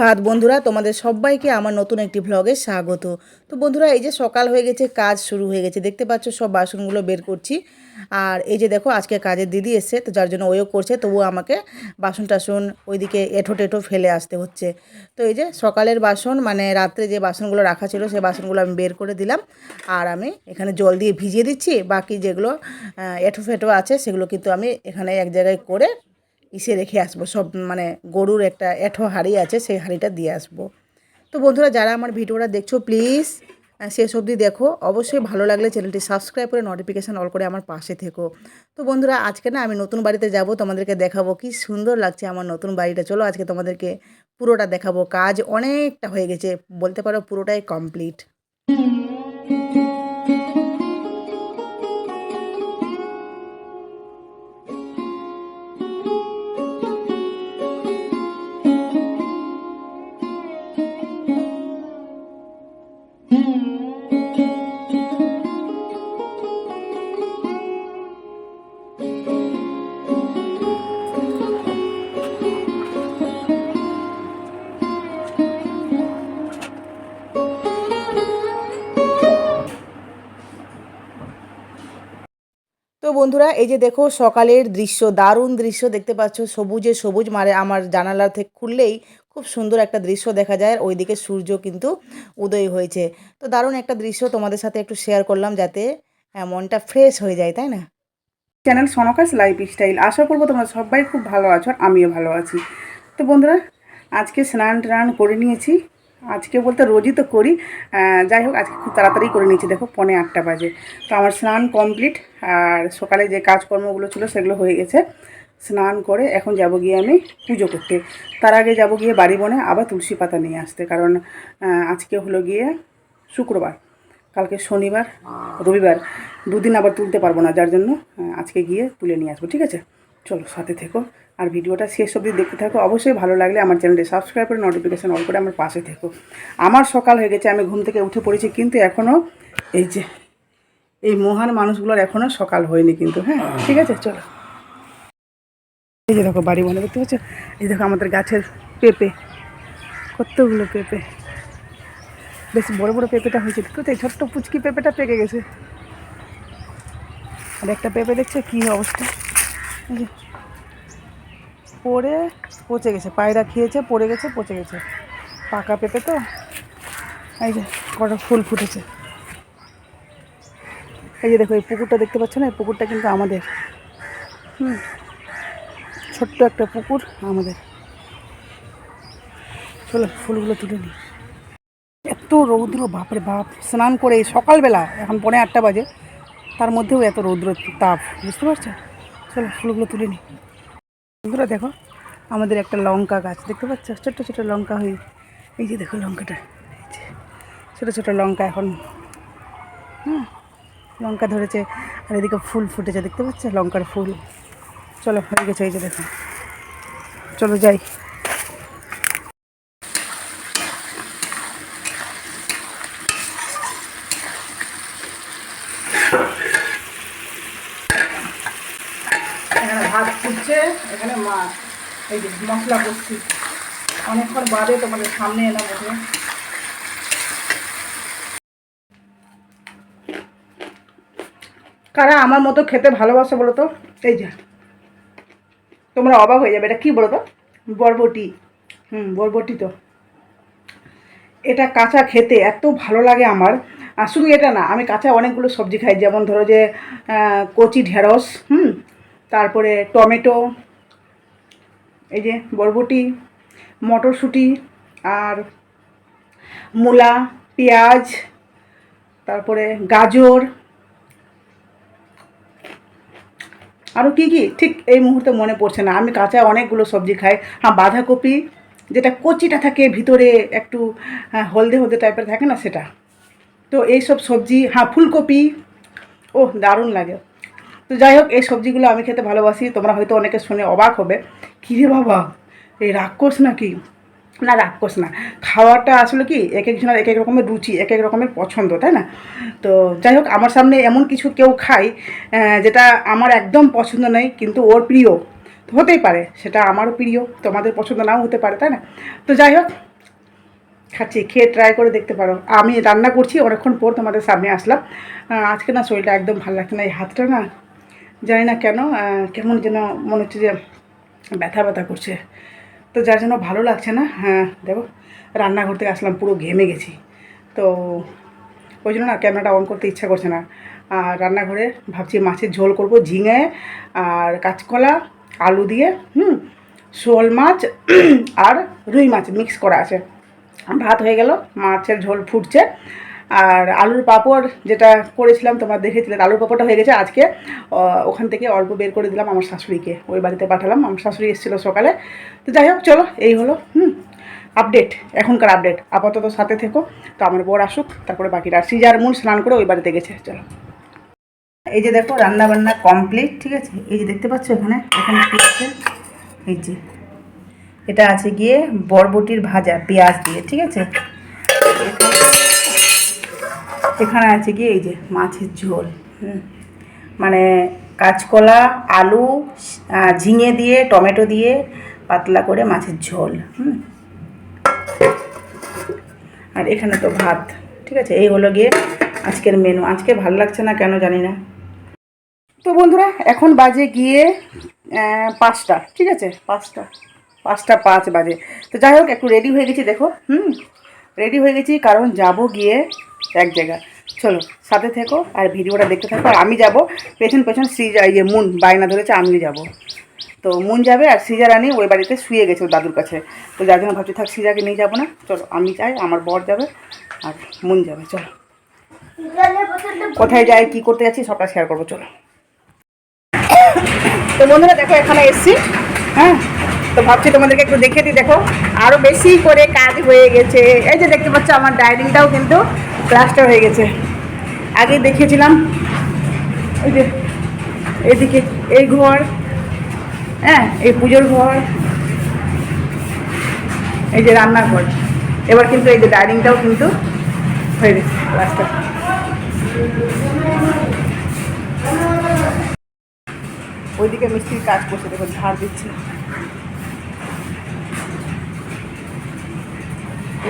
সুপ্রভাত বন্ধুরা, তোমাদের সবাইকে আমার নতুন একটি ভ্লগে স্বাগত। তো বন্ধুরা, এই যে সকাল হয়ে গেছে, কাজ শুরু হয়ে গেছে, দেখতে পাচ্ছ সব বাসনগুলো বের করছি। আর এই যে দেখো, আজকে কাজের দিদি এসছে, তো যার জন্য ওও করছে, তবুও আমাকে বাসন টাসন ওইদিকে এঁঠো টেঠো ফেলে আসতে হচ্ছে। তো এই যে সকালের বাসন মানে রাত্রে যে বাসনগুলো রাখা ছিল সেই বাসনগুলো আমি বের করে দিলাম। আর আমি এখানে জল দিয়ে ভিজিয়ে দিচ্ছি, বাকি যেগুলো এঁঠো ফেটো আছে, সেগুলো কিন্তু আমি এখানে এক জায়গায় করে ইসে রেখে আসব। সব মানে গরুর একটা এঁঠো হাঁড়ি আছে, সেই হাঁড়িটা দিয়ে আসব। তো বন্ধুরা, যারা আমার ভিডিওটা দেখছ প্লিজ শেষ অবধি দেখো। অবশ্যই ভালো লাগলে চ্যানেলটি সাবস্ক্রাইব করে নোটিফিকেশান অল করে আমার পাশে থেকো। তো বন্ধুরা, আজকে না আমি নতুন বাড়িতে যাব, তোমাদেরকে দেখাবো কি সুন্দর লাগছে আমার নতুন বাড়িটা। চলো আজকে তোমাদেরকে পুরোটা দেখাবো। কাজ অনেকটা হয়ে গেছে, বলতে পারো পুরোটাই কমপ্লিট বন্ধুরা এই যে দেখো সকালের দৃশ্য দারুণ দৃশ্য দেখতে পাচ্ছ। সবুজে সবুজ মারে আমার জানালা থেকে খুললেই খুব সুন্দর একটা দৃশ্য দেখা যায়। আর ওইদিকে সূর্য কিন্তু উদয় হয়েছে। তো দারুণ একটা দৃশ্য তোমাদের সাথে একটু শেয়ার করলাম যাতে আহ, মনটা ফ্রেশ হয়ে যায় তাই না? চ্যানেল সনকাস লাইফ স্টাইল আশা করব তোমরা সবাই খুব ভালো আছো আর আমিও ভালো আছি। তো বন্ধুরা আজকে স্নান টান করে নিয়েছি। আজকে বলতে রোজই তো করি যাই হোক, আজকে খুব তাড়াতাড়ি করে নিয়েছি, দেখো পনে আটটা বাজে। তো আমার স্নান কমপ্লিট আর সকালে যে কাজকর্মগুলো ছিল সেগুলো হয়ে গেছে। স্নান করে এখন যাব গিয়ে আমি পুজো করতে। তার আগে যাব গিয়ে বাড়ি বনে আবার তুলসী পাতা নিয়ে আসতে, কারণ আজকে হলো গিয়ে শুক্রবার, কালকে শনিবার, রবিবার। দুদিন আবার তুলতে পারব না, যার জন্য আজকে গিয়ে তুলে নিয়ে আসব, ঠিক আছে? চলো, সাথে থেকো। আর ভিডিওটা শেষ অবধি দেখতে থাকো। অবশ্যই ভালো লাগলে আমার চ্যানেলটি সাবস্ক্রাইব করে নোটিফিকেশান অল করে আমার পাশে থেকো। আমার সকাল হয়ে গেছে, আমি ঘুম থেকে উঠে পড়েছি, কিন্তু এখনও এই যে, এই মহান মানুষগুলোর এখনও সকাল হয়নি কিন্তু হ্যাঁ? ঠিক আছে, চলো। এই যে দেখো, বাড়ি বনে দেখতে পাচ্ছ এই দেখো আমাদের গাছের পেঁপে, কতগুলো পেঁপে। বেশ বড় বড় পেঁপেটা হয়েছে। কোথায়? ছোট্ট পুচকি পেঁপেটা পেকে গেছে। আর একটা পেঁপে দেখছ কী অবস্থা? এই যে পড়ে পচে গেছে, পায়রা খেয়েছে, পড়ে গেছে, পচে গেছে। পাকা পেঁপে তো? এই যে, কটা ফুল ফুটেছে। এই যে দেখো, এই পুকুরটা দেখতে পাচ্ছ না? এই পুকুরটা কিন্তু আমাদের। হুম, ছোট্ট একটা পুকুর, আমাদের। চলো, ফুলগুলো তুলে নিই। এত রৌদ্র, বাপরে বাপ, স্নান করে সকালবেলা, এখন পনে আটটা বাজে, তার মধ্যেও এত রৌদ্র, তাপ, বুঝতে পারছ? চলো, ফুলগুলো তুলে নিই। বন্ধুরা দেখো, আমাদের একটা লঙ্কা গাছ, দেখতে পাচ্ছ? ছোট্ট ছোট লঙ্কা হয়ে, এই যে দেখো লঙ্কাটা, এই যে ছোটো ছোটো লঙ্কা এখন হ্যাঁ লঙ্কা ধরেছে, আর এদিকে ফুল ফুটেছে, দেখতে পাচ্ছ? লঙ্কার ফুল, চলো হয়ে গেছে, এই যে দেখো, চলো যাই এখানে ভাত ফুটছে এখানে মাছ এই যে মশলা করছি। অনেকক্ষণ বাদে তোমাদের সামনে এলাম ওঠে কারা আমার মতো খেতে ভালোবাসে বলো তো? এই যে। তোমরা অবাক হয়ে যাবে, এটা কী বলো তো? বরবটি। হুম, বরবটি তো। এটা কাঁচা খেতে এত ভালো লাগে আমার। আর শুধু এটা না, আমি কাঁচা অনেকগুলো সবজি খাই, যেমন ধরো যে কচি ঢেঁড়স, হুম, তারপরে টমেটো এই যে বরবটি মটরশুঁটি আর মূলা পেঁয়াজ তারপরে গাজর। আরও কী কী? ঠিক এই মুহূর্তে মনে পড়ছে না। আমি কাঁচা অনেকগুলো সবজি খাই। হ্যাঁ বাঁধাকপি যেটা কচিটা থাকে ভিতরে একটু হ্যাঁ, হলদে হলদে টাইপের থাকে না সেটা। তো এইসব সবজি হ্যাঁ ফুলকপি। ও দারুণ লাগে। তো যাই হোক, এই সবজিগুলো আমি খেতে ভালোবাসি। তোমরা হয়তো অনেকে শুনে অবাক হবে। কী রে বাবা, এই রাক্ষস নাকি? না, রাক্ষস না। খাওয়াটা আসলে কি, এক একজনের এক এক রকমের রুচি, এক এক রকমের পছন্দ, তাই না? তো যাই হোক, আমার সামনে এমন কিছু কেউ খায় যেটা আমার একদম পছন্দ নেই কিন্তু ওর প্রিয়। হতেই পারে, সেটা আমারও প্রিয়, তোমাদের পছন্দ নাও হতে পারে, তাই না? তো যাই হোক, খাচ্ছি, খেয়ে ট্রাই করে দেখতে পারো। আমি রান্না করছি, অনেকক্ষণ পর তোমাদের সামনে আসলাম। আজকে না শরীরটা একদম ভালো লাগছে না, এই হাতটা না জানি না কেন কেমন যেন মনে হচ্ছে যে ব্যথা ব্যথা করছে। তো যার জন্য ভালো লাগছে না হ্যাঁ দেখো, রান্নাঘর থেকে আসলাম, পুরো ঘেমে গেছি। তো ওই জন্য না ক্যামেরাটা অন করতে ইচ্ছা করছে না। আর রান্নাঘরে ভাবছি মাছের ঝোল করব, ঝিঙে আর কাঁচকলা, আলু দিয়ে, হুম, শোল মাছ আর রুই মাছ মিক্স করা আছে। ভাত হয়ে গেল, মাছের ঝোল ফুটছে। আর আলুর পাঁপড় যেটা করেছিলাম, তোমরা দেখেছিলে, আলুর পাঁপড়টা হয়ে গেছে। আজকে ওখান থেকে অল্প বের করে দিলাম আমার শাশুড়িকে। ওই বাড়িতে পাঠালাম, আমার শাশুড়ি এসেছিল সকালে। তো যাই হোক, চলো, এই হলো, হুম আপডেট এখনকার আপডেট আপাতত সাথে থেকো, তো আমার বর আসুক, তারপরে বাকিটা আর সিজার মুন স্নান করে ওই বাড়িতে গেছে, চলো। এই যে দেখো রান্না বান্না কমপ্লিট ঠিক আছে? এই যে দেখতে পাচ্ছ এখানে? এখানে কি আছে? এই যে, এটা আছে গিয়ে বরবটির ভাজা, পেঁয়াজ দিয়ে, ঠিক আছে? এখানে আছে গিয়ে এই যে মাছের ঝোল। মানে কাঁচকলা, আলু ঝিঙে দিয়ে, টমেটো দিয়ে পাতলা করে মাছের ঝোল, হুম। আর এখানে তো ভাত, ঠিক আছে? এই হলো গিয়ে আজকের মেনু আজকে ভালো লাগছে না কেন জানি না। তো বন্ধুরা, এখন বাজে গিয়ে পাঁচটা, ঠিক আছে? পাঁচটা পাঁচটা পাঁচ বাজে। তো যাই হোক, একটু রেডি হয়ে গেছি, দেখো, হুম। রেডি হয়ে গেছি, কারণ যাব গিয়ে এক জায়গায় চলো, সাথে থেকো আর ভিডিওটা দেখতে থাকো। আর আমি যাব পেছন পেছন সিজা ইয়ে মুন, বায়না ধরেছে আমি যাব। তো মুন যাবে আর সৃজা রানী ওই বাড়িতে শুয়ে গেছে দাদুর কাছে। তো যার জন্য ভাবছি, থাক সিজাকে নিয়ে যাব না। চলো, আমি যাই, আমার বর যাবে আর মুন যাবে, চলো। কোথায় যাই, কি করতে যাচ্ছি, সবটা শেয়ার করব, চলো। তো বন্ধুরা, দেখো, এখানে এসছি। হ্যাঁ? তো ভাবছি তোমাদেরকে একটু দেখে দিই, দেখো। আরও বেশি করে কাজ হয়ে গেছে। এই যে দেখতে পাচ্ছ, আমার ডাইনিংটাও কিন্তু প্লাস্টার হয়ে গেছে। আগে দেখিয়েছিলাম ওই যে এদিকে এই ঘর হ্যাঁ এই পুজোর ঘর, এই যে রান্নাঘর। এবার কিন্তু এই যে ডাইনিংটাও কিন্তু হয়ে গেছে, প্লাস্টার। ওইদিকে মিস্ত্রির কাজ করছে, দেখো, ঝাড় দিচ্ছে।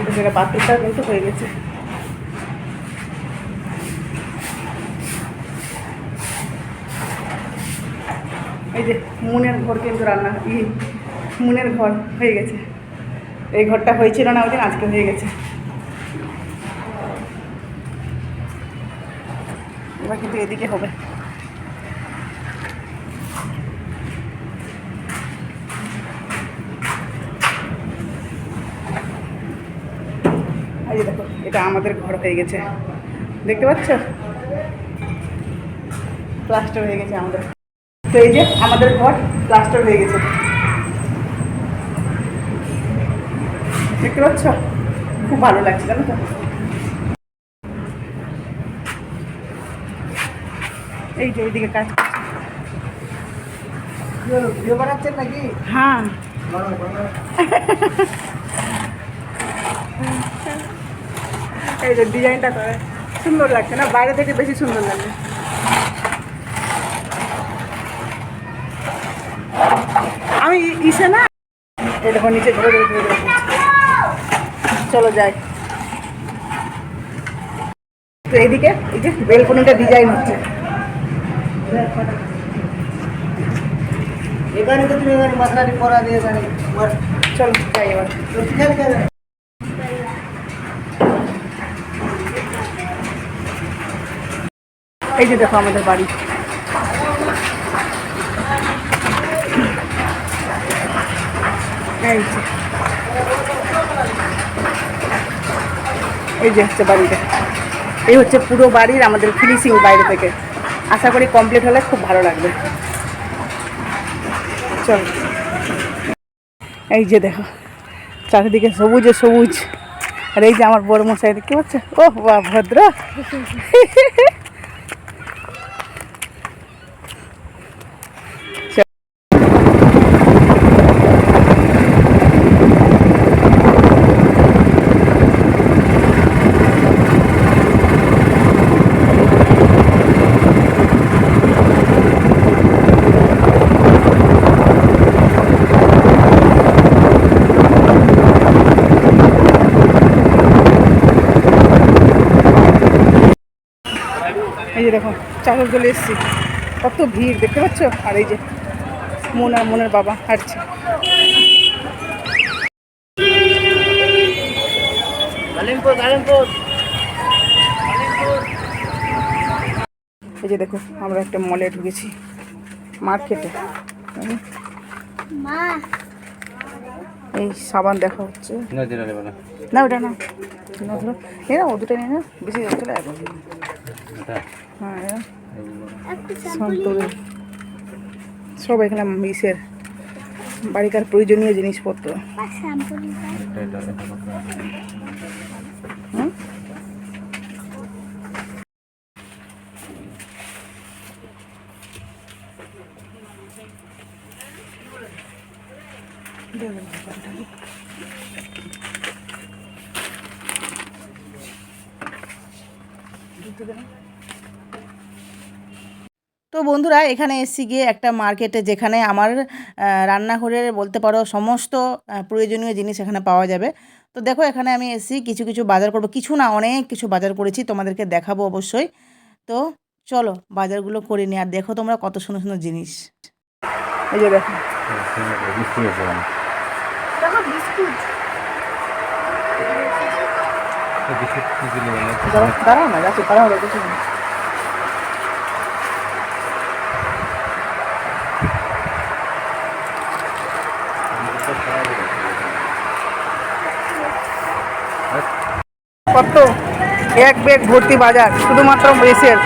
কিন্তু সেটা বাথরুমটাও কিন্তু হয়ে গেছে। এই যে মুনের ঘর কিন্তু রান্না, ই মুনের ঘর হয়ে গেছে। এই ঘরটা হয়েছিল না ওই আজকে হয়ে গেছে। এবার কিন্তু এদিকে হবে। এই দেখো এটা আমাদের ঘর হয়ে গেছে। দেখতে পাচ্ছ? প্লাস্টার হয়ে গেছে আমাদের। তো এই যে আমাদের ঘর প্লাস্টার হয়ে গেছে। দেখতে পাচ্ছ? খুব ভালো লাগছে জানো তো। এই যে এইদিকে কাজ ভিডিও বানাচ্ছেন নাকি? হ্যাঁ। এই যে ডিজাইনটা করে সুন্দর লাগছে না? বাইরে থেকে বেশি সুন্দর লাগছে আমি ইসে না? দেখো নিচে ধরে ধরে। চলো যাই। তো এইদিকে এই যে বেলকনিটা ডিজাইন হচ্ছে। এখানে তো তুমি এখানে মাথাটি পরা দিয়ে এখানে চলো যাই এবার তো ঠিক আছে এই যে দেখো আমাদের বাড়ি। এই যে। এই যে হচ্ছে বাড়িটা। এই হচ্ছে পুরো বাড়ির আমাদের ফিনিশিং বাইরে থেকে। আশা করি কমপ্লিট হলে খুব ভালো লাগবে। চল। এই যে দেখো, চারিদিকে সবুজে সবুজ। আর এই যে আমার বড় মশাই দেখতে পাচ্ছ? ও বা ভদ্র। এই দেখো চাকর চলে এসেছি। কত ভিড় দেখতে পাচ্ছ? আর এই যে মন আর মনের বাবা হাঁটছে। এই যে দেখো আমরা একটা মলে ঢুকেছি মার্কেটে এই সাবান দেখা হচ্ছে। না ওটা না। না ধরো। এ না ও দুটো নিয়ে না বেশি চলে যাবে হ্যাঁ। সব এখানে মিসের বাড়িকার প্রয়োজনীয় জিনিসপত্র। হুম? তো বন্ধুরা এখানে এসছি গিয়ে একটা মার্কেটে যেখানে আমার রান্নাঘরের বলতে পারো সমস্ত প্রয়োজনীয় জিনিস এখানে পাওয়া যাবে। তো দেখো এখানে আমি এসছি কিছু কিছু বাজার করব। কিছু না অনেক কিছু বাজার করেছি তোমাদেরকে দেখাবো অবশ্যই। তো চলো বাজারগুলো করে নিই। আর দেখো তোমরা কত সুন্দর সুন্দর জিনিস। এই যে দেখো। দাঁড়াও না যাচ্ছি দাঁড়াও দেখছি কত? এক ব্যাগ ভর্তি বাজার শুধুমাত্র মেসের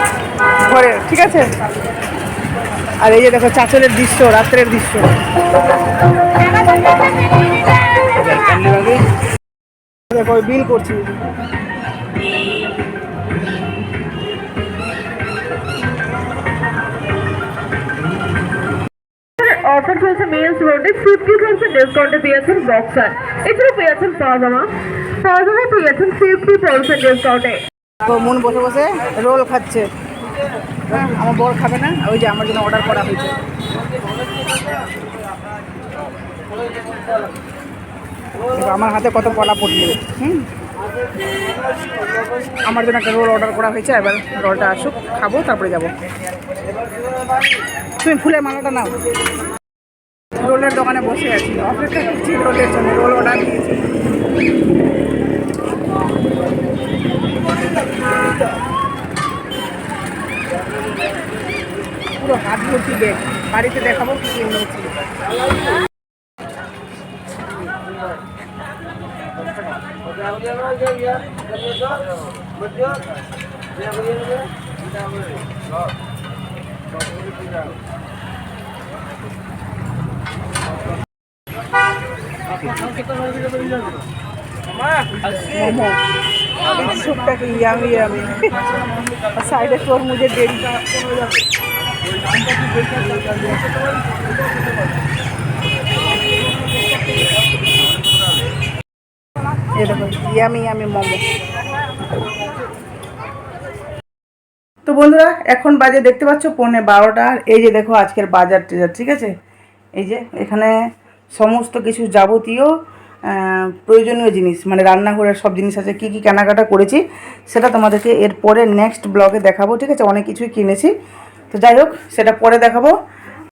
ঘরে ঠিক আছে? আর এই যে দেখো চাচলের দৃশ্য রাত্রের দৃশ্য। দেখো বিল করছি। রোডে ফিফটি পার্সেন্ট ডিসকাউন্টে পেয়েছেন বক্সার এছাড়া পেয়েছেন পাজামা পাজামা পেয়েছেন ফিফটি পার্সেন্ট ডিসকাউন্টে মন বসে বসে রোল খাচ্ছে। আমার বর খাবে না, ওই যে আমার জন্য অর্ডার করা হয়েছে। আমার হাতে কত কলা পড়বে হুম? আমার জন্য একটা রোল অর্ডার করা হয়েছে, এবার রোলটা আসুক, খাব, তারপরে যাব। তুমি ফুলের মালাটা নাও। রোলের দোকানে বসে আছি। অপেক্ষা করছি রোলের জন্য, রোল অর্ডার দিয়েছি। পুরো হাত ভর্তি ব্যাগ বাড়িতে দেখাবো কি কি নিয়েছি ইয়ামি মোমো তো বন্ধুরা, এখন বাজে দেখতে পাচ্ছ, পৌনে বারোটা। এই যে দেখো, আজকের বাজার টেজার ঠিক আছে? এই যে, এখানে সমস্ত কিছু যাবতীয় প্রয়োজনীয় জিনিস মানে রান্নাঘরের সব জিনিস আছে, কি কি কেনাকাটা করেছি, সেটা তোমাদেরকে এরপরে নেক্সট ব্লগে দেখাবো, ঠিক আছে? অনেক কিছুই কিনেছি। তো যাই হোক, সেটা পরে দেখাবো।